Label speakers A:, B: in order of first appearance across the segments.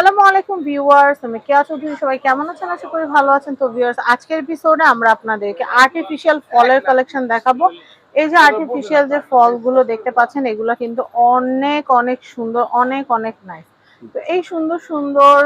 A: আসসালামু আলাইকুম ভিউয়ার্স, আমি কেয়া চৌধুরী, সবাই কেমন আছেন? আশা করি ভালো আছেন। তো ভিউয়ার্স, আজকের এপিসোডে আমরা আপনাদেরকে আর্টিফিশিয়াল ফলের কালেকশন দেখাবো। এই যে আর্টিফিশিয়াল যে ফলগুলো দেখতে পাচ্ছেন, এগুলো কিন্তু অনেক অনেক সুন্দর, অনেক অনেক নাইস তো এই সুন্দর সুন্দর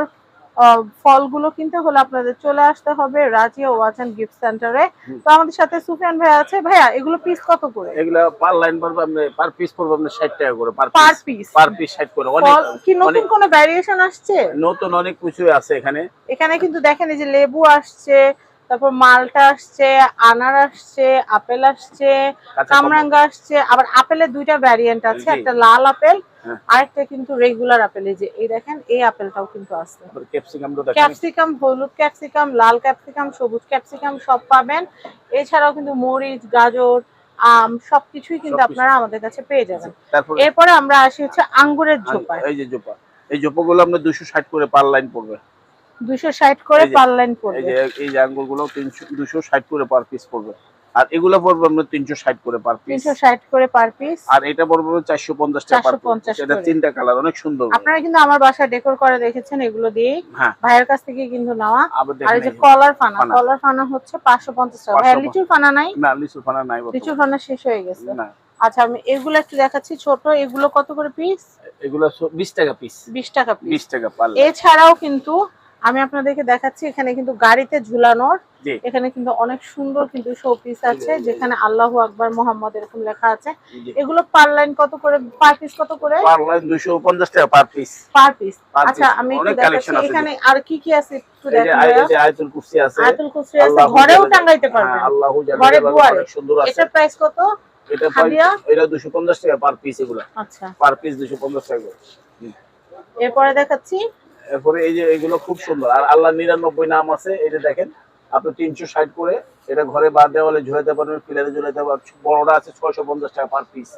A: ফলগুলো কিনতে হলে আপনাদের চলে আসতে হবে রাজিয়া ওয়াচেন গিফট সেন্টারে। তো আমাদের সাথে সুফিয়ান ভাই আছে। ভাইয়া এগুলো পিস কত করে?
B: এগুলো পার লাইন পড়বে আপনি পার পিস পড়বে আপনি ষাট টাকা করে পার পিস পার পিস ষাট করে। অনেক
A: কি নতুন কোনো ভ্যারিয়েশন আসছে?
B: নতুন অনেক কিছু আছে এখানে।
A: এখানে কিন্তু দেখেন এই যে লেবু আসছে তারপর মালটা আসছে আনার আসছে আপেল আসছে কামরাঙ্গা আসছে আবার আপেলের দুইটা ভ্যারিয়েন্ট আছে একটা লাল আপেল
B: হ্যাঁ।
A: আরেকটা কিন্তু রেগুলার আপেল এই যে এই দেখেন এই আপেলটাও কিন্তু আছে।
B: দেখেন।
A: ক্যাপসিকাম হলুদ ক্যাপসিকাম লাল ক্যাপসিকাম সবুজ ক্যাপসিকাম সব পাবেন। এছাড়াও কিন্তু মরিচ গাজর আম সবকিছুই কিন্তু আপনারা আমাদের কাছে পেয়ে যাবেন। এরপরে আমরা আসি হচ্ছে আঙ্গুরের ঝোপায়।
B: এই যে জোপা এই জোপাগুলো আপনার দুশো ষাট করে পার লাইন পড়বে।
A: দুশো ষাট করে পার লাইন
B: এই যে যে করে পার পিস পড়বে। আর এগুলো পড়বে করে পার পিস
A: করে পার পিস
B: আর এটা পড়বে টাকা পার
A: 450
B: এটা তিনটা কালার অনেক সুন্দর।
A: আপনারা কিন্তু আমার বাসা ডেকোর করে দেখেছেন এগুলো দিয়ে
B: হ্যাঁ।
A: ভাইয়ের কাছ থেকে কিন্তু নেওয়া। আর যে কলার ফানা। কলার ফানা হচ্ছে পাঁচশো পঞ্চাশ টাকা। ভাইয়া
B: 550
A: লিচুর ফানা নাই?
B: না লিচু ফানা নাই
A: লিচুর ফানা শেষ হয়ে গেছে।
B: না।
A: আচ্ছা আমি এগুলো একটু দেখাচ্ছি। ছোট এগুলো কত করে পিস
B: এগুলো বিশ টাকা পিস
A: বিশ টাকা পিস
B: বিশ টাকা পার
A: এছাড়াও কিন্তু আমি আপনাদেরকে দেখাচ্ছি এখানে কিন্তু গাড়িতে ঝুলানোর এখানে কিন্তু অনেক সুন্দর কিন্তু শো পিস আছে যেখানে আল্লাহ আকবর মোহাম্মদ এরকম লেখা আছে। এগুলো পার লাইন কত করে পার পিস কত করে?
B: পার লাইন দুশো পঞ্চাশ টাকা পার পিস
A: পার পিস আচ্ছা আমি একটু দেখাচ্ছি এখানে আর কি কি আছে একটু দেখেন
B: এই যে আয়াতুল কুরসি আছে
A: আয়াতুল কুরসি আছে ঘরেও
B: হ্যাঁ,
A: পারবেন।
B: আল্লাহু জাল্লা
A: ঘরে দুয়ারে।
B: সুন্দর আছে।
A: এটার প্রাইস কত?
B: এটা? এটা দুশো পঞ্চাশ টাকা পার পিস এগুলো।
A: আচ্ছা।
B: পার পিস দুশো পঞ্চাশ টাকা করে।
A: এরপরে দেখাচ্ছি
B: এরপরে এই যে এগুলো খুব সুন্দর। আর আল্লাহ নিরানব্বই নাম আছে এটা দেখেন আপনি তিনশো ষাট করে এটা ঘরে বা দেওয়ালে ঝুলাইতে পারবেন পিলারে ঝুলাইতে পারবেন বড়টা আছে ছয়শো পঞ্চাশ টাকা পার পিস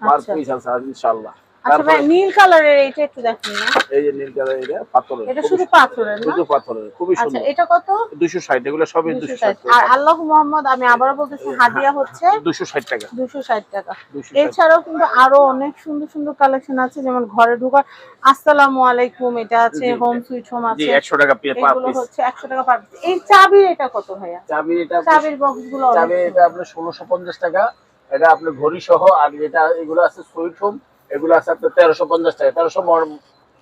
B: পার পিস আছে ইনশাল্লাহ
A: আচ্ছা ভাই নীল কালারের এটা একটু দেখেন না।
B: এই যে নীল কালার এটা পাথরের
A: এটা শুধু পাথরের না?
B: শুধু পাথরের খুবই
A: আচ্ছা
B: সুন্দর।
A: এটা কত?
B: দুশো ষাট এগুলো সবই
A: 260
B: দুশো ষাট
A: আর আল্লাহ মোহাম্মদ আমি আবারও বলতেছি হাদিয়া হচ্ছে
B: দুশো ষাট টাকা।
A: দুশো ষাট টাকা। এছাড়াও কিন্তু আরও অনেক সুন্দর সুন্দর কালেকশন আছে যেমন ঘরে ঢোকার আসসালামু আলাইকুম এটা আছে হোম সুইট হোম আছে।
B: একশো টাকা পার
A: এগুলো হচ্ছে একশো টাকা পার পিস এই চাবির এটা কত ভাইয়া?
B: চাবি এটা
A: চাবির বক্সগুলো
B: চাবি এটা আপনার ষোলোশো পঞ্চাশ টাকা। এটা আপনার ঘড়ি সহ আর যেটা এগুলো আছে সুইট হোম এগুলো আছে আপনার তেরোশো পঞ্চাশ টাকা। তেরোশো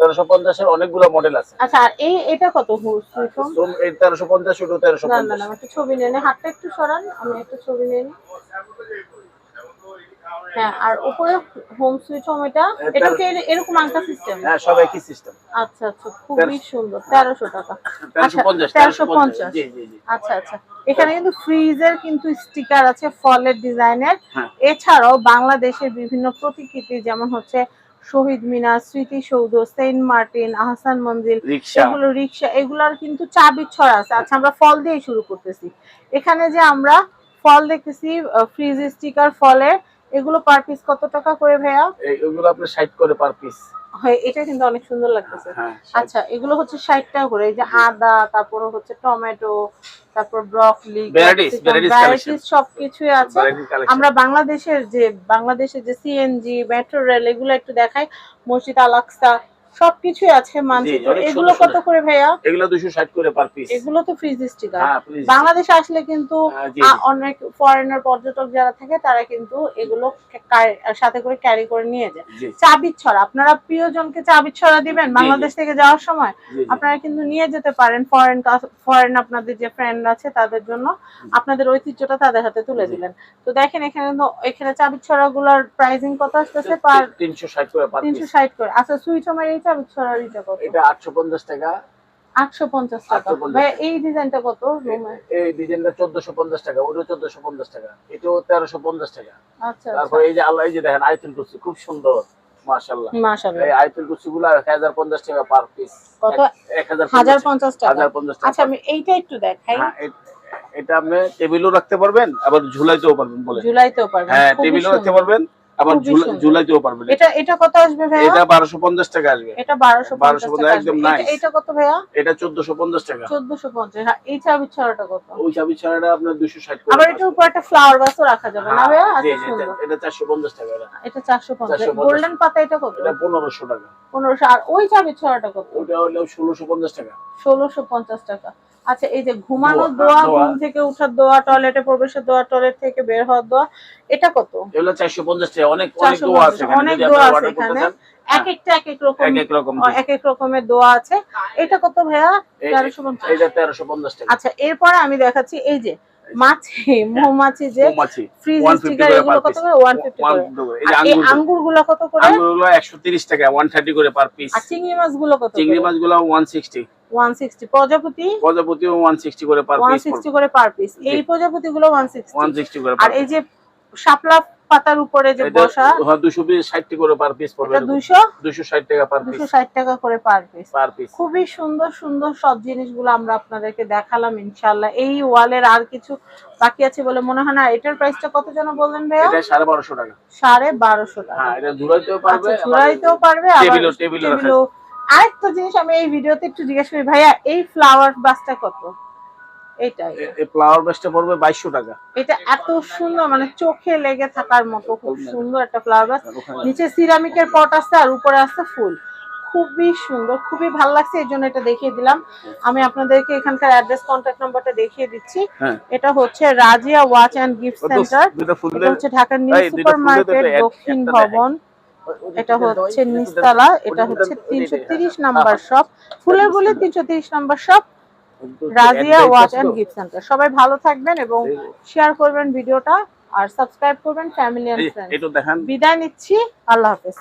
B: তেরোশো পঞ্চাশের অনেকগুলো মডেল আছে।
A: আচ্ছা আর এই এটা কত
B: এই তেরোশো পঞ্চাশ ওটা তেরোশো
A: না না
B: পঞ্চাশ।
A: না একটা ছবি নিয়ে নি। হাতটা একটু সরান আমি একটু ছবি নিয়ে নিই। হ্যাঁ আর উপরে হোম সুইট হোম এটা এটা কি এরকম আংটা সিস্টেম
B: হ্যাঁ সব একই সিস্টেম
A: আচ্ছা আচ্ছা খুবই সুন্দর তেরোশো টাকা।
B: তেরোশো পঞ্চাশ
A: তেরোশো পঞ্চাশ।
B: জি জি জি।
A: আচ্ছা আচ্ছা। এখানে কিন্তু ফ্রিজের কিন্তু স্টিকার আছে ফলের ডিজাইনের।
B: হ্যাঁ।
A: এছাড়াও বাংলাদেশের বিভিন্ন প্রতিকৃতি যেমন হচ্ছে শহীদ মিনার স্মৃতিসৌধ সেন্ট মার্টিন আহসান মঞ্জিল
B: রিক্সা।
A: এগুলো রিক্সা এগুলার কিন্তু চাবি ছড়া আছে। আচ্ছা আমরা ফল দিয়ে শুরু করতেছি। এখানে যে আমরা ফল দেখতেছি ফ্রিজ স্টিকার ফলের এগুলো পার পিস কত টাকা করে ভাইয়া?
B: এগুলো আপনি 60 করে পার পিস
A: হয় এটা কিন্তু অনেক সুন্দর লাগতেছে।
B: হ্যাঁ
A: আচ্ছা এগুলো হচ্ছে ষাট টাকা করে। এই যে আদা তারপর হচ্ছে টমেটো তারপর ব্রকলি
B: ভ্যারাইটিস
A: সবকিছুই আছে। আমরা বাংলাদেশের যে বাংলাদেশের যে সিএনজি মেট্রো রেল এগুলো একটু দেখাই। মসজিদ আল আছে মানচিত্র। এগুলো কত করে ভাইয়া?
B: এগুলো দুশো ষাট করে পার পিস
A: এগুলো তো ফ্রিজ স্টিকার
B: হ্যাঁ।
A: বাংলাদেশে আসলে কিন্তু
B: হ্যাঁ।
A: অনেক ফরেনার পর্যটক যারা থাকে তারা কিন্তু এগুলো সাথে করে ক্যারি করে নিয়ে যায়।
B: জি
A: চাবির ছড়া আপনারা প্রিয়জনকে চাবির ছড়া দিবেন বাংলাদেশ থেকে যাওয়ার সময়। আপনারা কিন্তু নিয়ে যেতে পারেন ফরেন ফরেন আপনাদের যে ফ্রেন্ড আছে তাদের জন্য আপনাদের ঐতিহ্যটা তাদের হাতে তুলে দিলেন। তো দেখেন এখানে এখানে চাবির ছড়া গুলার প্রাইসিং কত আসতেছে পার
B: তিনশো ষাট করে পার
A: তিনশো
B: পিস
A: ষাট করে। আচ্ছা সুইচ হোমের ছড়ার এটা কত
B: এটা আটশো পঞ্চাশ টাকা।
A: আটশো পঞ্চাশ টাকা। ভাই এই ডিজাইনটা কত রুমে?
B: এই ডিজাইনটা চোদ্দশো পঞ্চাশ টাকা ওটা চোদ্দশো পঞ্চাশ টাকা। এটাও তেরোশো পঞ্চাশ টাকা।
A: আচ্ছা
B: তারপর এই যে আল্লাহ এই যে দেখেন কুরসি খুব সুন্দর
A: মাশাআল্লাহ।
B: এই টাকা পার পিস
A: কত? টাকা।
B: টাকা।
A: আচ্ছা আমি এইটা একটু দেখাই।
B: এটা আপনি টেবিলও রাখতে পারবেন আবার ঝুলাইতেও পারবেন বলে
A: জুলাইতেও পারবেন।
B: হ্যাঁ টেবিলও রাখতে পারবেন। আবার। ঝুলাইতেও পারবেন।
A: এটা এটা কত আসবে ভাইয়া?
B: এটা বারোশো পঞ্চাশ টাকা আসবে।
A: এটা বারোশো
B: 1250
A: টাকা
B: একদম
A: আসবে। এটা- কত ভাইয়া?
B: এটা চোদ্দশো পঞ্চাশ টাকা।
A: চোদ্দশো পঞ্চাশ। হ্যাঁ এই চাবি ছাড়াটা কত?
B: ওই চাবি ছাড়াটা আপনার দুশো ষাট
A: আবার এটার উপর একটা ফ্লাওয়ার বাসও রাখা যাবে না ভাইয়া? আচ্ছা
B: এটা চারশো পঞ্চাশ টাকা এটা।
A: এটা চারশো পঞ্চাশ।
B: 450
A: গোল্ডেন পাতা এটা কত?
B: এটা পনেরোশো টাকা।
A: পনেরোশো। আর ওই চাবি ছড়াটা কত?
B: ওটা হলো ষোলোশো পঞ্চাশ টাকা।
A: ষোলোশো পঞ্চাশ টাকা। আচ্ছা এই যে ঘুমানোর
B: দোয়া।
A: ঘুম থেকে উঠার দোয়া টয়লেটে প্রবেশের দোয়া টয়লেট থেকে বের হওয়ার দোয়া এটা কত?
B: এগুলো চারশো পঞ্চাশ টাকা। অনেক অনেক দোয়া আছে এখানে।
A: অনেক দোয়া আছে এখানে। এক একটা এক এক রকম
B: এক এক রকম
A: এক এক রকমের দোয়া আছে। এটা কত ভাইয়া?
B: এটা টাকা।
A: আচ্ছা এরপরে আমি দেখাচ্ছি এই যে মাছি মৌমাছি যে ফ্রিজ স্টিকার এগুলো কত করে? ওয়ান ফিফটি
B: 150 করে। এই
A: আর
B: যে
A: এই
B: আঙ্গুর
A: আঙ্গুরগুলো কত করে?
B: আঙ্গুরগুলো একশো তিরিশ টাকা ওয়ান থার্টি করে পার পিস
A: আর চিংড়ি মাছগুলো কত
B: চিংড়ি মাছগুলো ওয়ান সিক্সটি
A: ওয়ান সিক্সটি প্রজাপতি
B: প্রজাপতিও ওয়ান সিক্সটি করে পার পিস
A: সিক্সটি করে পার পিস এই প্রজাপতি গুলো ওয়ান সিক্সটি
B: ওয়ান সিক্সটি করে
A: আর এই যে শাপলা পাতার উপরে যে বসা
B: দুশো ষাটটি করে পার পিস পড়বে
A: এটা দুইশো
B: দুশো? ষাট টাকা পার পিস
A: দুশো ষাট টাকা করে পার পিস
B: পার পিস
A: খুবই সুন্দর সুন্দর সব জিনিসগুলো আমরা আপনাদেরকে দেখালাম ইনশাল্লাহ এই ওয়ালের আর কিছু বাকি আছে বলে মনে হয় না। এটার প্রাইসটা কত যেন বললেন ভাইয়া?
B: এটা সাড়ে বারোশো টাকা।
A: সাড়ে বারোশো টাকা।
B: হ্যাঁ এটা ঝুলাইতেও পারবে
A: আচ্ছা ঝুলাইতেও পারবে আবার
B: টেবিলও টেবিলও
A: টেবিলও আরেকটা জিনিস আমি এই ভিডিওতে একটু জিজ্ঞেস করি ভাইয়া এই ফ্লাওয়ার বাসটা কত? এইটাই।
B: এই ফ্লাওয়ার বেসটা পড়বে বাইশশো টাকা।
A: এটা এত সুন্দর মানে চোখে লেগে থাকার মতো খুব সুন্দর একটা ফ্লাওয়ার বাস নিচে সিরামিকের পট আছে আর উপরে আছে ফুল। খুবই সুন্দর খুবই ভালো লাগছে এই জন্য এটা দেখিয়ে দিলাম। আমি আপনাদেরকে এখানকার অ্যাড্রেস কন্ট্যাক্ট নাম্বারটা দেখিয়ে দিচ্ছি।
B: হ্যাঁ।
A: এটা হচ্ছে Razia watch and gift centre এটা হচ্ছে ঢাকার নিউ সুপার মার্কেট দক্ষিণ ভবন। এটা হচ্ছে নিস্তালা এটা হচ্ছে তিনশো তিরিশ নাম্বার শপ ফুলের বলে তিনশো তিরিশ number shop Razia watch and gift centre সবাই ভালো থাকবেন এবং শেয়ার করবেন ভিডিওটা আর সাবস্ক্রাইব করবেন ফ্যামিলি এন্ড ফ্রেন্ডস
B: এটা দেখান।
A: বিদায় নিচ্ছি আল্লাহ হাফেজ।